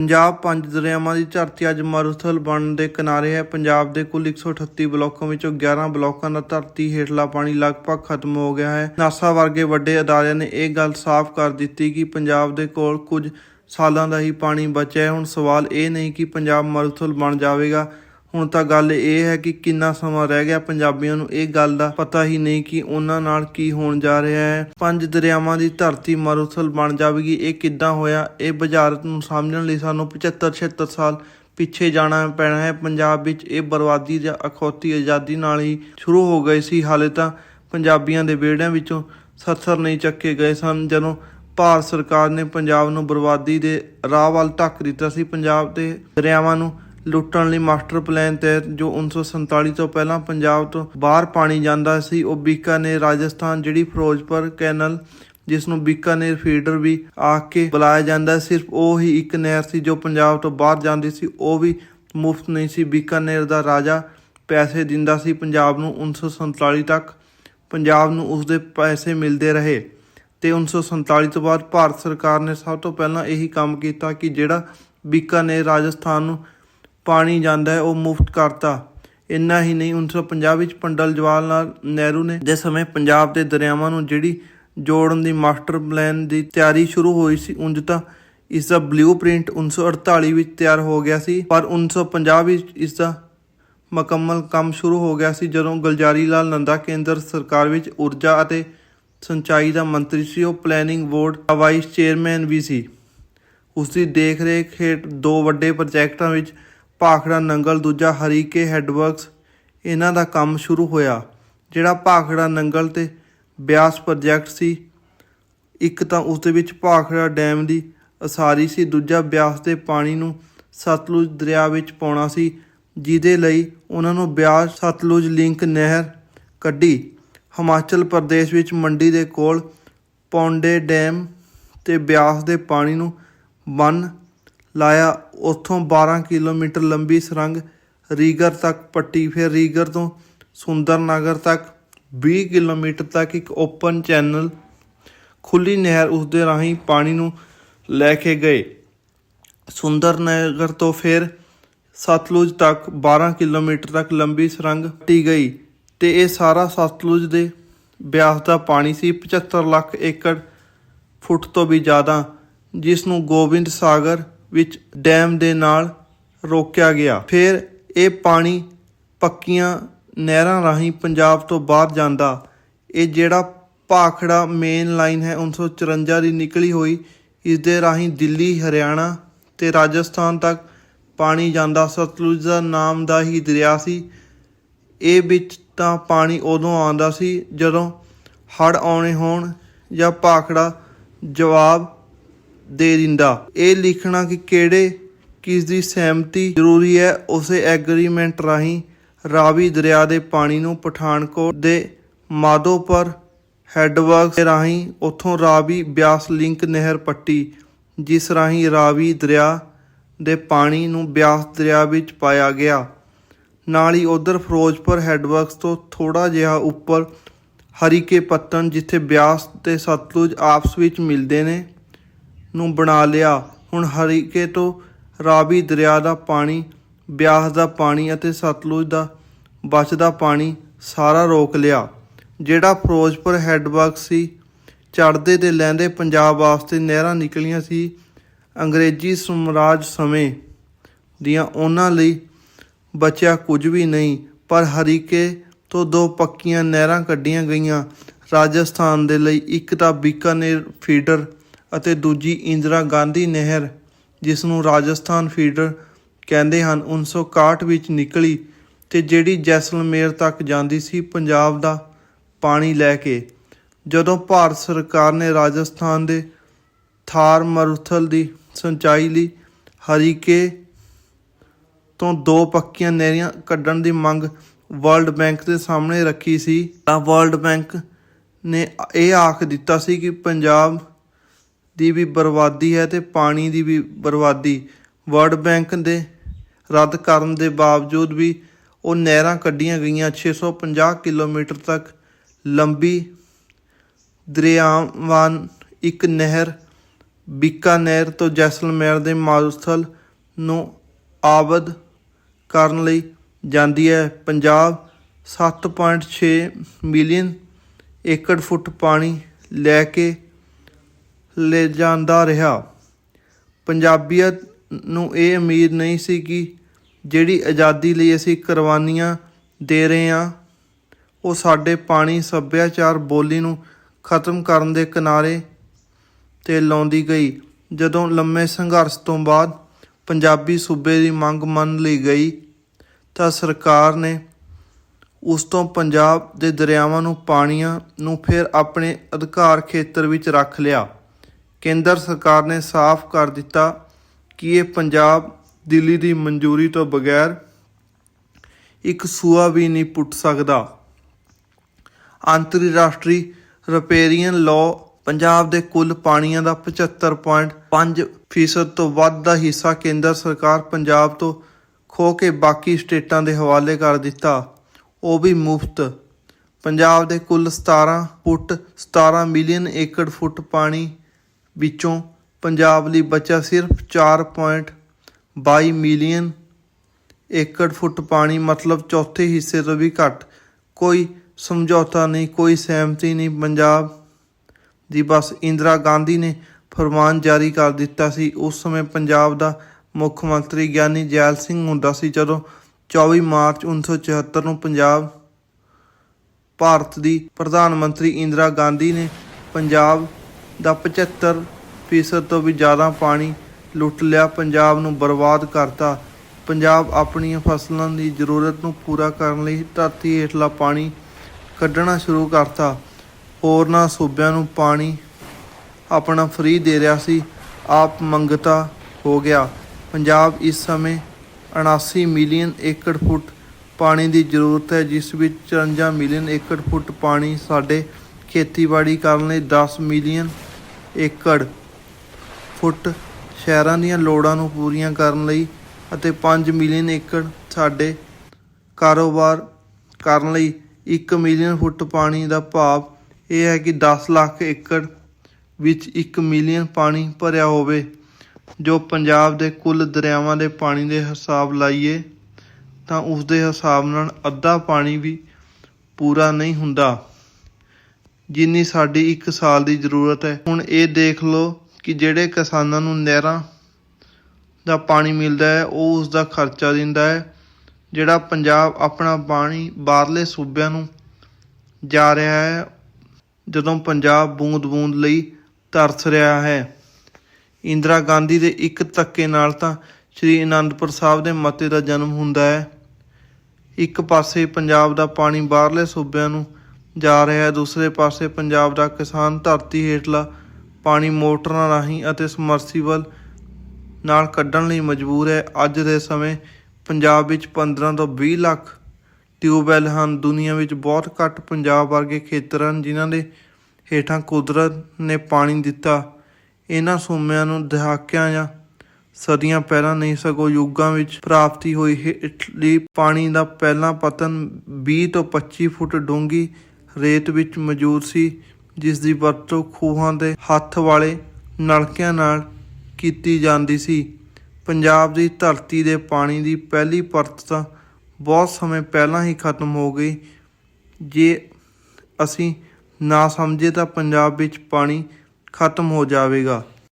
ਪੰਜਾਬ ਪੰਜ ਦਰਿਆਵਾਂ ਦੀ ਧਰਤੀ ਅੱਜ ਮਰੂਥਲ ਬਣਨ ਦੇ ਕਿਨਾਰੇ ਹੈ। ਪੰਜਾਬ ਦੇ ਕੁੱਲ 138 ਬਲਾਕਾਂ ਵਿੱਚੋਂ 11 ਬਲਾਕਾਂ ਦਾ ਧਰਤੀ ਹੇਠਲਾ ਪਾਣੀ ਲਗਭਗ ਖਤਮ ਹੋ ਗਿਆ ਹੈ। ਨਾਸਾ ਵਰਗੇ ਵੱਡੇ ਅਦਾਰਿਆਂ ਨੇ ਇਹ ਗੱਲ ਸਾਫ਼ ਕਰ ਦਿੱਤੀ ਕਿ ਪੰਜਾਬ ਦੇ ਕੋਲ ਕੁਝ ਸਾਲਾਂ ਦਾ ਹੀ ਪਾਣੀ ਬਚਿਆ ਹੈ। ਹੁਣ ਸਵਾਲ ਇਹ ਨਹੀਂ ਕਿ ਪੰਜਾਬ ਮਰੂਥਲ ਬਣ ਜਾਵੇਗਾ। ਹੁਣ ਤਾਂ ਗੱਲ ਇਹ ਹੈ ਕਿ ਕਿੰਨਾ ਸਮਾਂ ਰਹਿ ਗਿਆ ਪੰਜਾਬੀਆਂ ਨੂੰ ਇਹ ਗੱਲ ਦਾ ਪਤਾ ਹੀ ਨਹੀਂ ਕਿ ਉਹਨਾਂ ਨਾਲ ਕੀ ਹੋਣ ਜਾ ਰਿਹਾ ਹੈ। ਪੰਜ ਦਰਿਆਵਾਂ ਦੀ ਧਰਤੀ ਮਰੂਥਲ ਬਣ ਜਾਵੇਗੀ। ਇਹ ਕਿੱਦਾਂ ਹੋਇਆ? ਇਹ ਬੁਝਾਰਤ ਨੂੰ ਸਮਝਣ ਲਈ ਸਾਨੂੰ 75 76 ਸਾਲ ਪਿੱਛੇ ਜਾਣਾ ਪੈਣਾ ਹੈ। ਪੰਜਾਬ ਵਿੱਚ ਇਹ ਬਰਬਾਦੀ ਜਾਂ ਅਖੌਤੀ ਆਜ਼ਾਦੀ ਨਾਲ ਹੀ ਸ਼ੁਰੂ ਹੋ ਗਈ ਸੀ। ਹਾਲੇ ਤਾਂ ਪੰਜਾਬੀਆਂ ਦੇ ਵਿਹੜਿਆਂ ਵਿੱਚੋਂ ਸੱਥਰ ਨਹੀਂ ਚੱਕੇ ਗਏ ਸਨ। ਜਦੋਂ ਭਾਰਤ ਸਰਕਾਰ ਨੇ ਪੰਜਾਬ ਨੂੰ ਬਰਬਾਦੀ ਦੇ ਰਾਹ ਵੱਲ ਧੱਕ ਦਿੱਤਾ ਸੀ, ਪੰਜਾਬ ਦੇ ਦਰਿਆਵਾਂ ਨੂੰ ਲੁੱਟਣ ਲਈ ਮਾਸਟਰ ਪਲਾਨ ਤਹਿਤ ਜੋ 1947 ਤੋਂ ਪਹਿਲਾਂ ਪੰਜਾਬ ਤੋਂ ਬਾਹਰ ਪਾਣੀ ਜਾਂਦਾ ਸੀ, ਉਹ ਬੀਕਾਨੇਰ, ਰਾਜਸਥਾਨ ਜਿਹੜੀ ਫਿਰੋਜ਼ਪੁਰ ਕੈਨਲ ਜਿਸ ਨੂੰ ਬੀਕਾਨੇਰ ਫੀਡਰ ਵੀ ਆਖ ਕੇ ਬੁਲਾਇਆ ਜਾਂਦਾ ਸਿਰਫ ਉਹ ਹੀ ਇੱਕ ਨਹਿਰ ਸੀ ਜੋ ਪੰਜਾਬ ਤੋਂ ਬਾਹਰ ਜਾਂਦੀ ਸੀ, ਉਹ ਵੀ ਮੁਫਤ ਨਹੀਂ ਸੀ। ਬੀਕਾਨੇਰ ਦਾ ਰਾਜਾ ਪੈਸੇ ਦਿੰਦਾ ਸੀ, ਪੰਜਾਬ ਨੂੰ 1947 ਤੱਕ ਪੰਜਾਬ ਨੂੰ ਉਸਦੇ ਪੈਸੇ ਮਿਲਦੇ ਰਹੇ ਤੇ 1947 ਤੋਂ ਬਾਅਦ ਭਾਰਤ ਸਰਕਾਰ ਨੇ ਸਭ ਤੋਂ ਪਹਿਲਾਂ ਇਹੀ ਕੰਮ ਕੀਤਾ ਕਿ ਜਿਹੜਾ ਬੀਕਾਨੇਰ, ਰਾਜਸਥਾਨ ਨੂੰ ਪਾਣੀ ਜਾਂਦਾ ਹੈ, ਉਹ ਮੁਫਤ ਕਰਤਾ। ਇੰਨਾ ਹੀ ਨਹੀਂ 1950 ਵਿੱਚ ਪੰਡਲ ਜਵਾਹਰ ਲਾਲ ਨਹਿਰੂ ਨੇ ਜਿਸ ਸਮੇਂ ਪੰਜਾਬ ਦੇ ਦਰਿਆਵਾਂ ਨੂੰ ਜਿਹੜੀ ਜੋੜਨ ਦੀ ਮਾਸਟਰ ਪਲਾਨ ਦੀ ਤਿਆਰੀ ਸ਼ੁਰੂ ਹੋਈ ਸੀ, ਉਂਝ ਤਾਂ ਇਸ ਦਾ ਬਲੂਪ੍ਰਿੰਟ 1948 ਵਿੱਚ ਤਿਆਰ ਹੋ ਗਿਆ ਸੀ, ਪਰ 1950 ਵਿੱਚ ਇਸ ਦਾ ਮੁਕੰਮਲ ਕੰਮ ਸ਼ੁਰੂ ਹੋ ਗਿਆ ਸੀ, ਜਦੋਂ ਗੁਲਜ਼ਾਰੀ ਲਾਲ ਨੰਦਾ ਕੇਂਦਰ ਸਰਕਾਰ ਵਿੱਚ ਊਰਜਾ ਅਤੇ ਸਿੰਚਾਈ ਦਾ ਮੰਤਰੀ ਸੀ, ਉਹ ਪਲੈਨਿੰਗ ਬੋਰਡ ਦਾ ਵਾਈਸ ਚੇਅਰਮੈਨ ਵੀ ਸੀ। ਉਸ ਦੀ ਦੇਖ-ਰੇਖ ਹੇਠ ਦੋ ਵੱਡੇ ਪ੍ਰੋਜੈਕਟਾਂ ਵਿੱਚ ਭਾਖੜਾ ਨੰਗਲ ਦੂਜਾ ਹਰੀਕੇ ਹੈਡਵਰਕਸ, ਇਹਨਾਂ ਦਾ ਕੰਮ ਸ਼ੁਰੂ ਹੋਇਆ, ਜਿਹੜਾ ਭਾਖੜਾ ਨੰਗਲ ਤੇ ਬਿਆਸ ਪ੍ਰੋਜੈਕਟ ਸੀ। ਇੱਕ ਤਾਂ ਉਸ ਦੇ ਵਿੱਚ ਭਾਖੜਾ ਡੈਮ ਦੀ ਅਸਾਰੀ ਸੀ, ਦੂਜਾ ਬਿਆਸ ਦੇ ਪਾਣੀ ਨੂੰ ਸਤਲੁਜ ਦਰਿਆ ਵਿੱਚ ਪਾਉਣਾ ਸੀ, ਜਿਹਦੇ ਲਈ ਉਹਨਾਂ ਨੂੰ ਬਿਆਸ ਸਤਲੁਜ ਲਿੰਕ ਨਹਿਰ ਕੱਢੀ। ਹਿਮਾਚਲ ਪ੍ਰਦੇਸ਼ ਵਿੱਚ ਮੰਡੀ ਦੇ ਕੋਲ ਪੌਂਡੇ ਡੈਮ ਤੇ ਬਿਆਸ ਦੇ ਪਾਣੀ ਨੂੰ ਬੰਨ ਲਾਇਆ। ਉੱਥੋਂ 12 ਕਿਲੋਮੀਟਰ ਲੰਬੀ ਸੁਰੰਗ ਰੀਗਰ ਤੱਕ ਪੱਟੀ, ਫਿਰ ਰੀਗਰ ਤੋਂ ਸੁੰਦਰਨਗਰ ਤੱਕ 20 ਕਿਲੋਮੀਟਰ ਤੱਕ ਇੱਕ ਓਪਨ ਚੈਨਲ ਖੁੱਲੀ ਨਹਿਰ ਉਸ ਦੇ ਰਾਹੀਂ ਪਾਣੀ ਨੂੰ ਲੈ ਕੇ ਗਏ। ਸੁੰਦਰਨਗਰ ਤੋਂ ਫਿਰ ਸਤਲੁਜ ਤੱਕ 12 ਕਿਲੋਮੀਟਰ ਤੱਕ ਲੰਬੀ ਸੁਰੰਗ ਟੀ ਗਈ ਤੇ ਇਹ ਸਾਰਾ ਸਤਲੁਜ ਦੇ ਬਿਆਸ ਦਾ ਪਾਣੀ ਸੀ। 75 ਲੱਖ ਏਕੜ ਫੁੱਟ ਤੋਂ ਵੀ ਜ਼ਿਆਦਾ, ਜਿਸ ਨੂੰ ਗੋਬਿੰਦ ਸਾਗਰ ਵਿੱਚ ਡੈਮ ਦੇ ਨਾਲ ਰੋਕਿਆ ਗਿਆ। ਫਿਰ ਇਹ ਪਾਣੀ ਪੱਕੀਆਂ ਨਹਿਰਾਂ ਰਾਹੀਂ ਪੰਜਾਬ ਤੋਂ ਬਾਹਰ ਜਾਂਦਾ। ਇਹ ਜਿਹੜਾ ਭਾਖੜਾ ਮੇਨ ਲਾਈਨ ਹੈ 1954 ਦੀ ਨਿਕਲੀ ਹੋਈ ਇਸ ਦੇ ਰਾਹੀਂ ਦਿੱਲੀ, ਹਰਿਆਣਾ ਤੇ ਰਾਜਸਥਾਨ ਤੱਕ ਪਾਣੀ ਜਾਂਦਾ। ਸਤਲੁਜ ਦਾ ਨਾਮ ਦਾ ਹੀ ਦਰਿਆ ਸੀ। ਇਹ ਵਿੱਚ ਤਾਂ ਪਾਣੀ ਉਦੋਂ ਆਉਂਦਾ ਸੀ ਜਦੋਂ ਹੜ ਆਉਣੇ ਹੋਣ ਜਾਂ ਭਾਖੜਾ ਜਵਾਬ ਦੇ ਦਿੰਦਾ। ਇਹ ਲਿਖਣਾ ਕਿ ਕਿਹੜੇ ਕਿਸ ਦੀ ਸਹਿਮਤੀ ਜ਼ਰੂਰੀ ਹੈ, ਉਸੇ ਐਗਰੀਮੈਂਟ ਰਾਹੀਂ ਰਾਵੀ ਦਰਿਆ ਦੇ ਪਾਣੀ ਨੂੰ ਪਠਾਨਕੋਟ ਦੇ ਮਾਧੋਪੁਰ ਹੈੱਡਵਰਕਸ ਰਾਹੀਂ ਉੱਥੋਂ ਰਾਵੀ ਬਿਆਸ ਲਿੰਕ ਨਹਿਰ ਪੱਟੀ, ਜਿਸ ਰਾਹੀਂ ਰਾਵੀ ਦਰਿਆ ਦੇ ਪਾਣੀ ਨੂੰ ਬਿਆਸ ਦਰਿਆ ਵਿੱਚ ਪਾਇਆ ਗਿਆ। ਨਾਲ ਹੀ ਉਧਰ ਫਿਰੋਜ਼ਪੁਰ ਹੈੱਡਵਰਕਸ ਤੋਂ ਥੋੜਾ ਜਿਹਾ ਉੱਪਰ ਹਰੀਕੇ ਪੱਤਨ ਜਿੱਥੇ ਬਿਆਸ ਤੇ ਸਤਲੁਜ ਆਪਸ ਵਿੱਚ ਮਿਲਦੇ ਨੇ। ਨੂੰ ਬਣਾ ਲਿਆ। ਹੁਣ ਹਰੀਕੇ ਤੋਂ ਰਾਵੀ ਦਰਿਆ ਦਾ ਪਾਣੀ, ਬਿਆਸ ਦਾ ਪਾਣੀ ਅਤੇ ਸਤਲੁਜ ਦਾ ਬਚਦਾ ਪਾਣੀ ਸਾਰਾ ਰੋਕ ਲਿਆ, ਜਿਹੜਾ ਫਿਰੋਜ਼ਪੁਰ ਹੈੱਡਵਰਕ ਸੀ। ਚੜ੍ਹਦੇ ਤੇ ਲਹਿੰਦੇ ਪੰਜਾਬ ਵਾਸਤੇ ਨਹਿਰਾਂ ਨਿਕਲੀਆਂ ਸੀ ਅੰਗਰੇਜ਼ੀ ਸਮਰਾਜ ਸਮੇਂ ਦੀਆਂ। ਉਹਨਾਂ ਲਈ ਬਚਿਆ ਕੁਝ ਵੀ ਨਹੀਂ, ਪਰ ਹਰੀਕੇ ਤੋਂ ਦੋ ਪੱਕੀਆਂ ਨਹਿਰਾਂ ਕੱਢੀਆਂ ਗਈਆਂ। ਰਾਜਸਥਾਨ ਦੇ ਲਈ ਇੱਕ ਤਾਂ ਬੀਕਾਨੇਰ ਫੀਡਰ ਅਤੇ ਦੂਜੀ ਇੰਦਰਾ ਗਾਂਧੀ ਨਹਿਰ, ਜਿਸ ਨੂੰ ਰਾਜਸਥਾਨ ਫੀਡਰ ਕਹਿੰਦੇ ਹਨ 1961 ਵਿੱਚ ਨਿਕਲੀ ਤੇ ਜਿਹੜੀ ਜੈਸਲਮੇਰ ਤੱਕ ਜਾਂਦੀ ਸੀ ਪੰਜਾਬ ਦਾ ਪਾਣੀ ਲੈ ਕੇ। ਜਦੋਂ ਭਾਰਤ ਸਰਕਾਰ ਨੇ ਰਾਜਸਥਾਨ ਦੇ ਥਾਰ ਮਰੂਥਲ ਦੀ ਸਿੰਚਾਈ ਲਈ ਹਰੀਕੇ ਤੋਂ ਦੋ ਪੱਕੀਆਂ ਨਹਿਰੀਆਂ ਕੱਢਣ ਦੀ ਮੰਗ ਵਰਲਡ ਬੈਂਕ ਦੇ ਸਾਹਮਣੇ ਰੱਖੀ ਸੀ, ਤਾਂ ਵਰਲਡ ਬੈਂਕ ਨੇ ਇਹ ਆਖ ਦਿੱਤਾ ਸੀ ਕਿ ਪੰਜਾਬ ਦੀ ਵੀ ਬਰਬਾਦੀ ਹੈ ਤੇ ਪਾਣੀ ਦੀ ਵੀ ਬਰਬਾਦੀ। ਵਰਲਡ ਬੈਂਕ ਦੇ ਰੱਦ ਕਰਨ ਦੇ ਬਾਵਜੂਦ ਵੀ ਉਹ ਨਹਿਰਾਂ ਕੱਢੀਆਂ ਗਈਆਂ। 650 ਕਿਲੋਮੀਟਰ ਤੱਕ ਲੰਬੀ ਦਰਿਆਵਾਨ ਇੱਕ ਨਹਿਰ ਬੀਕਾਨੇਰ ਤੋਂ ਜੈਸਲਮੇਰ ਦੇ ਮਾਰੂਥਲ ਨੂੰ ਆਬਦ ਕਰਨ ਲਈ ਜਾਂਦੀ ਹੈ। ਪੰਜਾਬ 7.6 ਮਿਲੀਅਨ ਏਕੜ ਫੁੱਟ ਪਾਣੀ ਲੈ ਕੇ ਲੈ ਜਾਂਦਾ ਰਿਹਾ। ਪੰਜਾਬੀਅਤ ਨੂੰ ਇਹ ਉਮੀਦ ਨਹੀਂ ਸੀ ਕਿ ਜਿਹੜੀ ਆਜ਼ਾਦੀ ਲਈ ਅਸੀਂ ਕੁਰਬਾਨੀਆਂ ਦੇ ਰਹੇ ਹਾਂ, ਉਹ ਸਾਡੇ ਪਾਣੀ ਸੱਭਿਆਚਾਰ ਬੋਲੀ ਨੂੰ ਖਤਮ ਕਰਨ ਦੇ ਕਿਨਾਰੇ ਤੇ ਲਾਉਂਦੀ ਗਈ। ਜਦੋਂ ਲੰਮੇ ਸੰਘਰਸ਼ ਤੋਂ ਬਾਅਦ ਪੰਜਾਬੀ ਸੂਬੇ ਦੀ ਮੰਗ ਮੰਨ ਲਈ ਗਈ, ਤਾਂ ਸਰਕਾਰ ਨੇ ਉਸ ਤੋਂ ਪੰਜਾਬ ਦੇ ਦਰਿਆਵਾਂ ਨੂੰ ਪਾਣੀਆਂ ਨੂੰ ਫਿਰ ਆਪਣੇ ਅਧਿਕਾਰ ਖੇਤਰ ਵਿੱਚ ਰੱਖ ਲਿਆ। ਕੇਂਦਰ ਸਰਕਾਰ ਨੇ ਸਾਫ਼ ਕਰ ਦਿੱਤਾ ਕਿ ਇਹ ਪੰਜਾਬ ਦਿੱਲੀ ਦੀ ਮਨਜ਼ੂਰੀ ਤੋਂ ਬਗੈਰ ਇੱਕ ਸੂਆ ਵੀ ਨਹੀਂ ਪੁੱਟ ਸਕਦਾ। ਅੰਤਰਰਾਸ਼ਟਰੀ ਰਪੇਰੀਅਨ ਲਾਅ ਪੰਜਾਬ ਦੇ ਕੁੱਲ ਪਾਣੀਆਂ ਦਾ 75.5% ਫੀਸਦ ਤੋਂ ਵੱਧ ਦਾ ਹਿੱਸਾ ਕੇਂਦਰ ਸਰਕਾਰ ਪੰਜਾਬ ਤੋਂ ਖੋ ਕੇ ਬਾਕੀ ਸਟੇਟਾਂ ਦੇ ਹਵਾਲੇ ਕਰ ਦਿੱਤਾ। ਉਹ ਵੀ ਮੁਫਤ। ਪੰਜਾਬ ਦੇ ਕੁੱਲ 17 ਫੁੱਟ 17 ਮਿਲੀਅਨ ਏਕੜ ਫੁੱਟ ਪਾਣੀ ਵਿੱਚੋਂ ਪੰਜਾਬ ਲਈ ਬਚਿਆ ਸਿਰਫ 4.22 ਮਿਲੀਅਨ ਏਕੜ ਫੁੱਟ ਪਾਣੀ, ਮਤਲਬ ਚੌਥੇ ਹਿੱਸੇ ਤੋਂ ਵੀ ਘੱਟ। ਕੋਈ ਸਮਝੌਤਾ ਨਹੀਂ, ਕੋਈ ਸਹਿਮਤੀ ਨਹੀਂ। ਪੰਜਾਬ ਦੀ ਬਸ ਇੰਦਰਾ ਗਾਂਧੀ ਨੇ ਫਰਮਾਨ ਜਾਰੀ ਕਰ ਦਿੱਤਾ ਸੀ। ਉਸ ਸਮੇਂ ਪੰਜਾਬ ਦਾ ਮੁੱਖ ਮੰਤਰੀ ਗਿਆਨੀ ਜੈਲ ਸਿੰਘ ਹੁੰਦਾ ਸੀ। ਜਦੋਂ 24 ਮਾਰਚ 1974 ਨੂੰ ਪੰਜਾਬ ਭਾਰਤ ਦੀ ਪ੍ਰਧਾਨ ਮੰਤਰੀ ਇੰਦਰਾ ਗਾਂਧੀ ਨੇ ਪੰਜਾਬ ਦਾ 75 ਫੀਸਦ ਤੋਂ ਵੀ ਜ਼ਿਆਦਾ ਪਾਣੀ ਲੁੱਟ ਲਿਆ, ਪੰਜਾਬ ਨੂੰ ਬਰਬਾਦ ਕਰਤਾ। ਪੰਜਾਬ ਆਪਣੀਆਂ ਫਸਲਾਂ ਦੀ ਜ਼ਰੂਰਤ ਨੂੰ ਪੂਰਾ ਕਰਨ ਲਈ ਧਰਤੀ ਹੇਠਲਾ ਪਾਣੀ ਕੱਢਣਾ ਸ਼ੁਰੂ ਕਰਤਾ। ਹੋਰਨਾਂ ਸੂਬਿਆਂ ਨੂੰ ਪਾਣੀ ਆਪਣਾ ਫ੍ਰੀ ਦੇ ਰਿਹਾ ਸੀ, ਆਪ ਮੰਗਤਾ ਹੋ ਗਿਆ। ਪੰਜਾਬ ਇਸ ਸਮੇਂ 79 ਮਿਲੀਅਨ ਏਕੜ ਫੁੱਟ ਪਾਣੀ ਦੀ ਜ਼ਰੂਰਤ ਹੈ, ਜਿਸ ਵਿੱਚ 54 ਮਿਲੀਅਨ ਏਕੜ ਫੁੱਟ ਪਾਣੀ ਸਾਡੇ ਖੇਤੀਬਾੜੀ ਕਰਨ ਲਈ 10 ਮਿਲੀਅਨ ਏਕੜ ਫੁੱਟ ਸ਼ਹਿਰਾਂ ਦੀਆਂ ਲੋੜਾਂ ਨੂੰ ਪੂਰੀਆਂ ਕਰਨ ਲਈ ਅਤੇ 5 ਮਿਲੀਅਨ ਏਕੜ ਸਾਡੇ ਕਾਰੋਬਾਰ ਕਰਨ ਲਈ 1 ਮਿਲੀਅਨ ਫੁੱਟ ਪਾਣੀ ਦਾ ਭਾਵ ਇਹ ਹੈ ਕਿ 10 ਲੱਖ ਏਕੜ ਵਿੱਚ 1 ਮਿਲੀਅਨ ਪਾਣੀ ਭਰਿਆ ਹੋਵੇ, ਜੋ ਪੰਜਾਬ ਦੇ ਕੁੱਲ ਦਰਿਆਵਾਂ ਦੇ ਪਾਣੀ ਦੇ ਹਿਸਾਬ ਲਾਈਏ ਤਾਂ ਉਸ ਦੇ ਹਿਸਾਬ ਨਾਲ ਅੱਧਾ ਪਾਣੀ ਵੀ ਪੂਰਾ ਨਹੀਂ ਹੁੰਦਾ। ਜਿੰਨੀ ਸਾਡੀ 1 ਸਾਲ ਦੀ ਜ਼ਰੂਰਤ ਹੈ। ਹੁਣ ਇਹ ਦੇਖ ਲਓ ਕਿ ਜਿਹੜੇ ਕਿਸਾਨਾਂ ਨੂੰ ਨਹਿਰਾਂ ਦਾ ਪਾਣੀ ਮਿਲਦਾ ਹੈ, ਉਹ ਉਸ ਦਾ ਖਰਚਾ ਦਿੰਦਾ ਹੈ, ਜਿਹੜਾ ਪੰਜਾਬ ਆਪਣਾ ਪਾਣੀ ਬਾਹਰਲੇ ਸੂਬਿਆਂ ਨੂੰ ਜਾ ਰਿਹਾ ਹੈ, ਜਦੋਂ ਪੰਜਾਬ ਬੂੰਦ-ਬੂੰਦ ਲਈ ਤਰਸ ਰਿਹਾ ਹੈ। ਇੰਦਰਾ ਗਾਂਧੀ ਦੇ ਇੱਕ ਧੱਕੇ ਨਾਲ ਤਾਂ ਸ਼੍ਰੀ ਅਨੰਦਪੁਰ ਸਾਹਿਬ ਦੇ ਮਤੇ ਦਾ ਜਨਮ ਹੁੰਦਾ ਹੈ। ਇੱਕ ਪਾਸੇ ਪੰਜਾਬ ਦਾ ਪਾਣੀ ਬਾਹਰਲੇ ਸੂਬਿਆਂ ਨੂੰ ਜਾ ਰਿਹਾ ਹੈ। ਦੂਸਰੇ ਪਾਸੇ ਪੰਜਾਬ ਦਾ ਕਿਸਾਨ ਧਰਤੀ ਹੇਠਲਾ ਪਾਣੀ ਮੋਟਰਾਂ ਰਾਹੀਂ ਅਤੇ ਸਮਰਸੀਬਲ ਨਾਲ ਕੱਢਣ ਲਈ ਮਜਬੂਰ ਹੈ। ਅੱਜ ਦੇ ਸਮੇਂ ਪੰਜਾਬ ਵਿੱਚ 15 ਤੋਂ 20 ਲੱਖ ਟਿਊਬਵੈੱਲ ਹਨ। ਦੁਨੀਆ ਵਿੱਚ ਬਹੁਤ ਘੱਟ ਪੰਜਾਬ ਵਰਗੇ ਖੇਤਰ ਹਨ ਜਿਨ੍ਹਾਂ ਦੇ ਹੇਠਾਂ ਕੁਦਰਤ ਨੇ ਪਾਣੀ ਦਿੱਤਾ। ਇਹਨਾਂ ਸੋਮਿਆਂ ਨੂੰ ਦਹਾਕਿਆਂ ਜਾਂ ਸਦੀਆਂ ਪਹਿਲਾਂ ਨਹੀਂ, ਸਗੋਂ ਯੁੱਗਾਂ ਵਿੱਚ ਪ੍ਰਾਪਤੀ ਹੋਈ ਇਟਲੀ ਪਾਣੀ ਦਾ ਪਹਿਲਾ ਪਤਨ 20 ਤੋਂ 25 ਫੁੱਟ ਡੂੰਘੀ ਰੇਤ ਵਿੱਚ ਮੌਜੂਦ ਸੀ, ਜਿਸ ਦੀ ਵਰਤੋਂ ਖੂਹਾਂ ਦੇ ਹੱਥ ਵਾਲੇ ਨਲਕਿਆਂ ਨਾਲ ਕੀਤੀ ਜਾਂਦੀ ਸੀ। ਪੰਜਾਬ ਦੀ ਧਰਤੀ ਦੇ ਪਾਣੀ ਦੀ ਪਹਿਲੀ ਪਰਤ ਤਾਂ ਬਹੁਤ ਸਮੇਂ ਪਹਿਲਾਂ ਹੀ ਖਤਮ ਹੋ ਗਈ। ਜੇ ਅਸੀਂ ਨਾ ਸਮਝੇ ਤਾਂ ਪੰਜਾਬ ਵਿੱਚ ਪਾਣੀ ਖਤਮ ਹੋ ਜਾਵੇਗਾ।